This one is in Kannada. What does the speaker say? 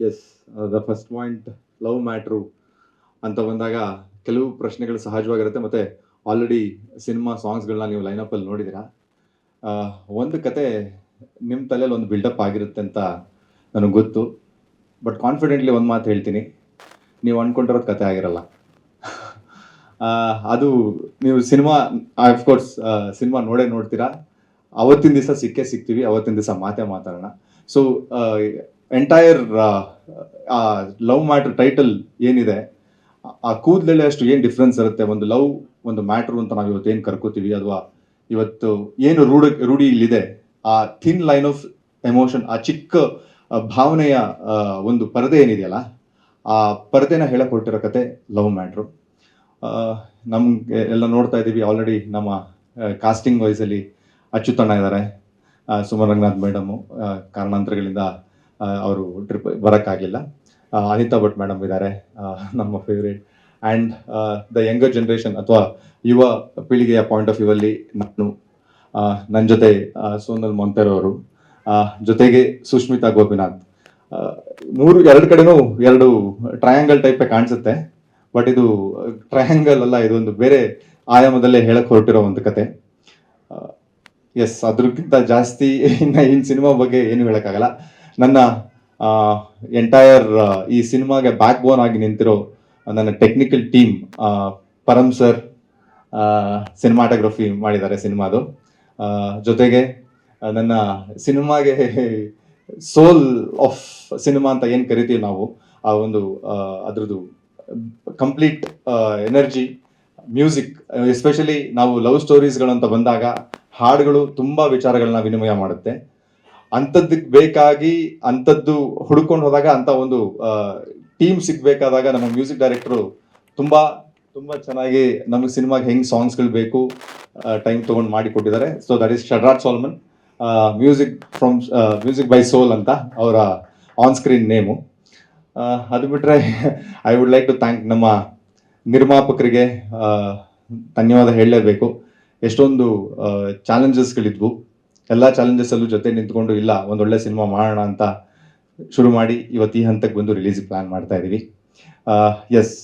Yes the first point love matter ಅಂತ ಬಂದಾಗ ಕೆಲವು ಪ್ರಶ್ನೆಗಳು ಸಹಜವಾಗಿರುತ್ತೆ. ಮತ್ತೆ ಆಲ್ರೆಡಿ ಸಿನಿಮಾ ಸಾಂಗ್ಸ್ಗಳನ್ನ ನೀವು ಲೈನಪ್ಪಲ್ಲಿ ಅಲ್ಲಿ ನೋಡಿದಿರಾ ಒಂದು ಕತೆ ನಿಮ್ಮ ತಲೆಯಲ್ಲಿ ಒಂದು ಬಿಲ್ಡಪ್ ಆಗಿರುತ್ತೆ ಅಂತ ನನಗೆ ಗೊತ್ತು. ಬಟ್ ಕಾನ್ಫಿಡೆಂಟ್ಲಿ ಒಂದು ಮಾತು ಹೇಳ್ತೀನಿ. ನೀವು ಅಂದ್ಕೊಂಡಿರೋದು ಕತೆ ಆಗಿರಲ್ಲ. ಅದು ನೀವು ಸಿನಿಮಾ ಅಫ್ಕೋರ್ಸ್ ಸಿನಿಮಾ ನೋಡೇ ನೋಡ್ತೀರಾ. ಅವತ್ತಿನ ದಿವಸ ಸಿಕ್ಕೇ ಸಿಗ್ತೀವಿ, ಅವತ್ತಿನ ದಿವಸ ಮಾತೇ ಮಾತಾಡೋಣ. So entire love matter title ಏನಿದೆ ಆ ಕೂದಲಲ್ಲಿ ಅಷ್ಟು ಏನು ಡಿಫ್ರೆನ್ಸ್ ಇರುತ್ತೆ? ಒಂದು ಲವ್ ಒಂದು ಮ್ಯಾಟ್ರ್ ಅಂತ ನಾವು ಇವತ್ತು ಏನು ಕರ್ಕೋತೀವಿ? ಅಥವಾ ಇವತ್ತು ಏನು ರೂಢ ರೂಢಿ ಇಲ್ಲಿದೆ? ಆ ಥಿನ್ ಲೈನ್ ಆಫ್ ಎಮೋಷನ್ ಆ ಚಿಕ್ಕ ಆ, ಭಾವನೆಯ ಒಂದು ಪರದೆ ಏನಿದೆಯಲ್ಲ ಆ ಪರದೆನ ಹೇಳಕ್ ಹೊರಟಿರೋ ಕತೆ ಲವ್ ಮ್ಯಾಟ್ರು ನಮ್ಗೆ ಎಲ್ಲ ನೋಡ್ತಾ ಇದ್ದೀವಿ. ಆಲ್ರೆಡಿ ನಮ್ಮ ಕಾಸ್ಟಿಂಗ್ ವೈಸಲ್ಲಿ ಅಚ್ಯುತಣ್ಣ ಇದ್ದಾರೆ. ಸುಮನ್ ರಂಗನಾಥ್ ಮೇಡಮು ಕಾರಣಾಂತರಗಳಿಂದ ಅವರು ಟ್ರಿಪ್ ಬರೋಕ್ಕಾಗಿಲ್ಲ. ಅನಿತಾ ಭಟ್ ಮೇಡಮ್ ಇದ್ದಾರೆ ನಮ್ಮ favourite and the younger generation ಅಥವಾ ಯುವ ಪೀಳಿಗೆಯ ಪಾಯಿಂಟ್ ಆಫ್ ವ್ಯೂ ಅಲ್ಲಿ ನಾನು ನನ್ನ ಜೊತೆ ಸೋನಲ್ ಮೊಂತೆರೋ ಅವರು ಜೊತೆಗೆ ಸುಷ್ಮಿತಾ ಗೋಪಿನಾಥ್. ಮೂರು ಎರಡು ಕಡೆನೂ ಎರಡು ಟ್ರಯಾಂಗಲ್ ಟೈಪೇ ಕಾಣಿಸುತ್ತೆ. ಬಟ್ ಇದು ಟ್ರಯಾಂಗಲ್ ಅಲ್ಲ ಇದೊಂದು ಬೇರೆ ಆಯಾಮದಲ್ಲೇ ಹೇಳಕ್ ಹೊರಟಿರೋ ಒಂದು ಕತೆ. ಎಸ್ ಅದ್ರಕ್ಕಿಂತ ಜಾಸ್ತಿ ಇನ್ನು ಇನ್ ಸಿನಿಮಾ ಬಗ್ಗೆ ಏನು ಹೇಳಕ್ಕಾಗಲ್ಲ. ನನ್ನ ಎಂಟೈರ್ ಈ ಸಿನಿಮಾಗೆ ಬ್ಯಾಕ್ ಬೋನ್ ಆಗಿ ನಿಂತಿರೋ ನನ್ನ technical team Param sir cinematography ಮಾಡಿದ್ದಾರೆ ಸಿನಿಮಾದು. ಜೊತೆಗೆ ನನ್ನ ಸಿನಿಮಾಗೆ ಸೋಲ್ ಆಫ್ ಸಿನಿಮಾ ಅಂತ ಏನು ಕರಿತೀವಿ ನಾವು, ಆ ಒಂದು ಅದರದ್ದು ಕಂಪ್ಲೀಟ್ ಎನರ್ಜಿ ಮ್ಯೂಸಿಕ್ ಎಸ್ಪೆಷಲಿ ನಾವು ಲವ್ ಸ್ಟೋರೀಸ್ಗಳು ಅಂತ ಬಂದಾಗ ಹಾಡುಗಳು ತುಂಬ ವಿಚಾರಗಳನ್ನ ವಿನಿಮಯ ಮಾಡುತ್ತೆ. ಅಂಥದ್ದಕ್ಕೆ ಬೇಕಾಗಿ ಅಂಥದ್ದು ಹುಡುಕೊಂಡು ಹೋದಾಗ ಅಂತ ಒಂದು ಟೀಮ್ ಸಿಗ್ಬೇಕಾದಾಗ ನಮ್ಮ ಮ್ಯೂಸಿಕ್ ಡೈರೆಕ್ಟರು ತುಂಬಾ ತುಂಬಾ ಚೆನ್ನಾಗಿ ನಮಗೆ ಸಿನಿಮಾಗೆ ಹೆಂಗ್ ಸಾಂಗ್ಸ್ಗಳು ಬೇಕು ಟೈಮ್ ತಗೊಂಡು ಮಾಡಿ ಕೊಟ್ಟಿದ್ದಾರೆ. So that is Shadrach Solomon music from music by Soul ಅಂತ ಅವರ ಆನ್ ಸ್ಕ್ರೀನ್ ನೇಮು ಅದು ಬಿಟ್ಟರೆ I would like to thank ನಮ್ಮ ನಿರ್ಮಾಪಕರಿಗೆ ಧನ್ಯವಾದ ಹೇಳಲೇಬೇಕು. ಎಷ್ಟೊಂದು ಚಾಲೆಂಜಸ್ಗಳಿದ್ವು ಎಲ್ಲ ಚಾಲೆಂಜಸ್ಸಲ್ಲೂ ಜೊತೆ ನಿಂತ್ಕೊಂಡು, ಇಲ್ಲ ಒಂದೊಳ್ಳೆ ಸಿನಿಮಾ ಮಾಡೋಣ ಅಂತ ಶುರು ಮಾಡಿ ಇವತ್ತು ಈ ಹಂತಕ್ಕೆ ಬಂದು ರಿಲೀಸ್ ಪ್ಲಾನ್ ಮಾಡ್ತಾ ಇದ್ದೀವಿ ಎಸ್